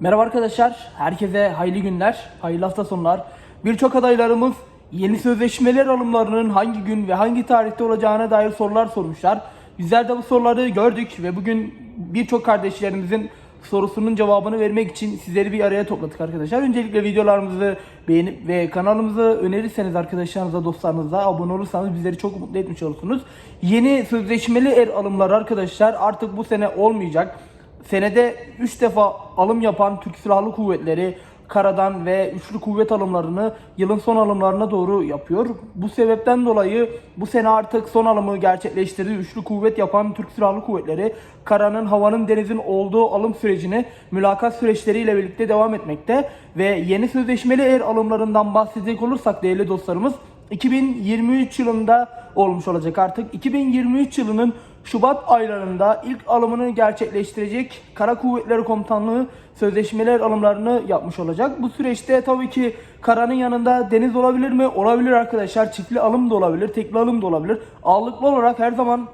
Merhaba arkadaşlar, herkese hayırlı günler, hayırlı hafta sonlar. Birçok adaylarımız yeni sözleşmeler alımlarının hangi gün ve hangi tarihte olacağına dair sorular sormuşlar. Bizler de bu soruları gördük ve bugün birçok kardeşlerimizin sorusunun cevabını vermek için sizleri bir araya topladık arkadaşlar. Öncelikle videolarımızı beğenip ve kanalımızı önerirseniz arkadaşlarınıza, dostlarınıza abone olursanız bizleri çok mutlu etmiş olursunuz. Yeni sözleşmeli er alımları arkadaşlar artık bu sene olmayacak. Senede 3 defa alım yapan Türk Silahlı Kuvvetleri karadan ve üçlü kuvvet alımlarını yılın son alımlarına doğru yapıyor. Bu sebepten dolayı bu sene artık son alımı gerçekleştirdiği üçlü kuvvet yapan Türk Silahlı Kuvvetleri karanın, havanın, denizin olduğu alım sürecini mülakat süreçleriyle birlikte devam etmekte ve yeni sözleşmeli er alımlarından bahsedecek olursak değerli dostlarımız 2023 yılında olmuş olacak artık. 2023 yılının Şubat aylarında ilk alımını gerçekleştirecek Kara Kuvvetleri Komutanlığı sözleşmeler alımlarını yapmış olacak. Bu süreçte tabii ki karanın yanında deniz olabilir mi? Olabilir arkadaşlar. Çiftli alım da olabilir, tekli alım da olabilir. Ağırlıklı olarak her zaman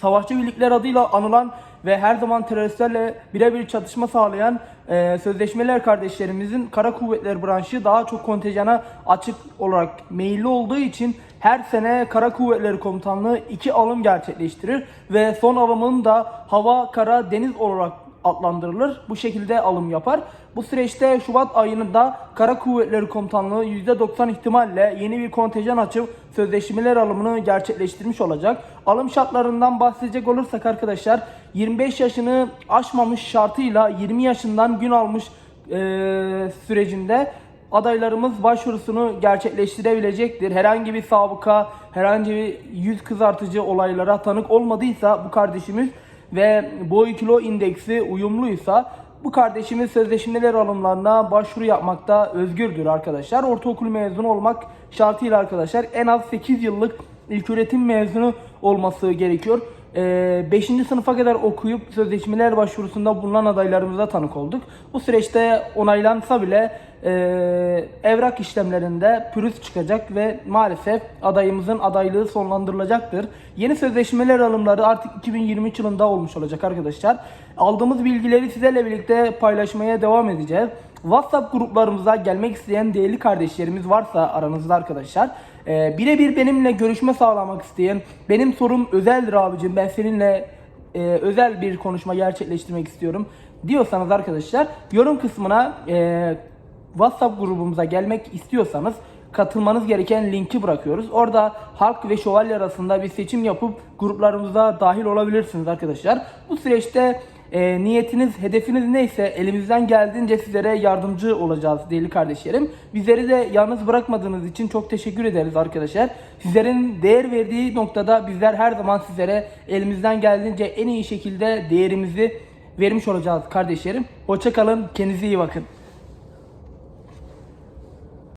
savaşçı birlikler adıyla anılan ve her zaman teröristlerle birebir çatışma sağlayan e, sözleşmeler kardeşlerimizin kara kuvvetler branşı daha çok kontenjana açık olarak meyilli olduğu için her sene Kara Kuvvetleri Komutanlığı iki alım gerçekleştirir ve son alımın da hava, kara, deniz olarak adlandırılır. Bu şekilde alım yapar. Bu süreçte Şubat ayında Kara Kuvvetleri Komutanlığı %90 ihtimalle yeni bir kontenjan açıp sözleşmeler alımını gerçekleştirmiş olacak. Alım şartlarından bahsedecek olursak arkadaşlar 25 yaşını aşmamış şartıyla 20 yaşından gün almış eee, sürecinde adaylarımız başvurusunu gerçekleştirebilecektir. Herhangi bir sabıka, herhangi bir yüz kızartıcı olaylara tanık olmadıysa bu kardeşimiz ve boy kilo indeksi uyumluysa bu kardeşimiz sözleşmeler alımlarına başvuru yapmakta özgürdür arkadaşlar. Ortaokul mezunu olmak şartıyla arkadaşlar en az 8 yıllık ilköğretim mezunu olması gerekiyor. 5. sınıfa kadar okuyup sözleşmeler başvurusunda bulunan adaylarımıza tanık olduk. Bu süreçte onaylansa bile e, evrak işlemlerinde pürüz çıkacak ve maalesef adayımızın adaylığı sonlandırılacaktır. Yeni sözleşmeler alımları artık 2023 yılında olmuş olacak arkadaşlar. Aldığımız bilgileri sizlerle birlikte paylaşmaya devam edeceğiz. WhatsApp gruplarımıza gelmek isteyen değerli kardeşlerimiz varsa aranızda arkadaşlar e, birebir benimle görüşme sağlamak isteyen benim sorum özeldir abicim ben seninle e, özel bir konuşma gerçekleştirmek istiyorum diyorsanız arkadaşlar yorum kısmına e, WhatsApp grubumuza gelmek istiyorsanız katılmanız gereken linki bırakıyoruz. Orada halk ve şövalye arasında bir seçim yapıp gruplarımıza dahil olabilirsiniz arkadaşlar. Bu süreçte e, niyetiniz, hedefiniz neyse elimizden geldiğince sizlere yardımcı olacağız değerli kardeşlerim. Bizleri de yalnız bırakmadığınız için çok teşekkür ederiz arkadaşlar. Sizlerin değer verdiği noktada bizler her zaman sizlere elimizden geldiğince en iyi şekilde değerimizi vermiş olacağız kardeşlerim. Hoşçakalın, kendinize iyi bakın.